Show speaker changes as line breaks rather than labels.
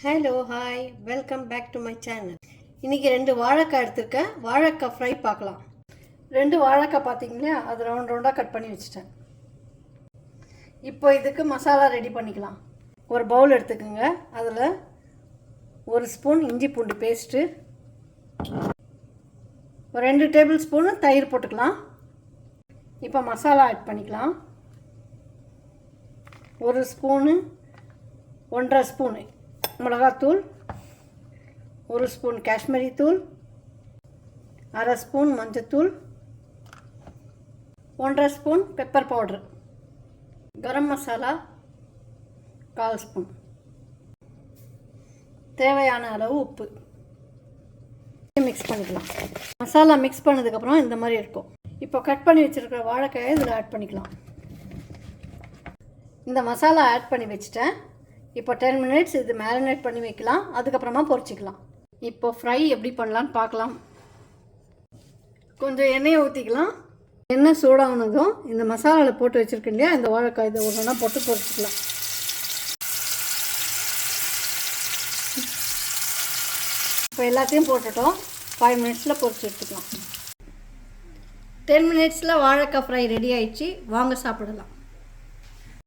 Hello hi welcome back to my channel இன்றைக்கி ரெண்டு வாழைக்காய் எடுத்திருக்கேன். வாழைக்காய் ஃப்ரை பார்க்கலாம். ரெண்டு வாழைக்காய் பார்த்தீங்களா? அது ரவுண்ட் ரவுண்டாக கட் பண்ணி வச்சுட்டேன். இப்போ இதுக்கு மசாலா ரெடி பண்ணிக்கலாம். ஒரு பவுல் எடுத்துக்கோங்க. அதில் ஒரு ஸ்பூன் இஞ்சி பூண்டு பேஸ்ட்டு ஒரு ரெண்டு டேபிள் ஸ்பூனு தயிர் போட்டுக்கலாம். இப்போ மசாலா ஆட் பண்ணிக்கலாம். ஒரு ஸ்பூனு ஒன்றரை ஸ்பூனு மிளகாத்தூள் ஒரு ஸ்பூன் காஷ்மீரி தூள் அரை ஸ்பூன் மஞ்சத்தூள் ஒன்றரை spoon pepper powder garam masala கால் ஸ்பூன். தேவையான அளவு உப்பு. மிக்ஸ் பண்ணிக்கலாம். மசாலா மிக்ஸ் பண்ணதுக்கப்புறம் இந்த மாதிரி இருக்கும். இப்போ கட் பண்ணி வச்சுருக்கிற வாழைக்காயை இதில் ஆட் பண்ணிக்கலாம். இந்த மசாலா ஆட் பண்ணி வச்சுட்டேன். இப்போ டென் மினிட்ஸ் இது மேரினேட் பண்ணி வைக்கலாம். அதுக்கப்புறமா பொரிச்சிக்கலாம். இப்போ ஃப்ரை எப்படி பண்ணலான்னு பார்க்கலாம். கொஞ்சம் எண்ணெயை ஊற்றிக்கலாம் எண்ணெய் சூடானதும் இந்த மசாலாவில் போட்டு வச்சுருக்கேன் இல்லையா இந்த வாழைக்காய் இதை ஒன்று போட்டு பொரிச்சிக்கலாம். இப்போ எல்லாத்தையும் போட்டுட்டோம். ஃபைவ் மினிட்ஸில் பொரிச்சு எடுத்துக்கலாம். டென் மினிட்ஸில் வாழைக்காய் ஃப்ரை ரெடி ஆயிடுச்சு. வாங்க சாப்பிடலாம்.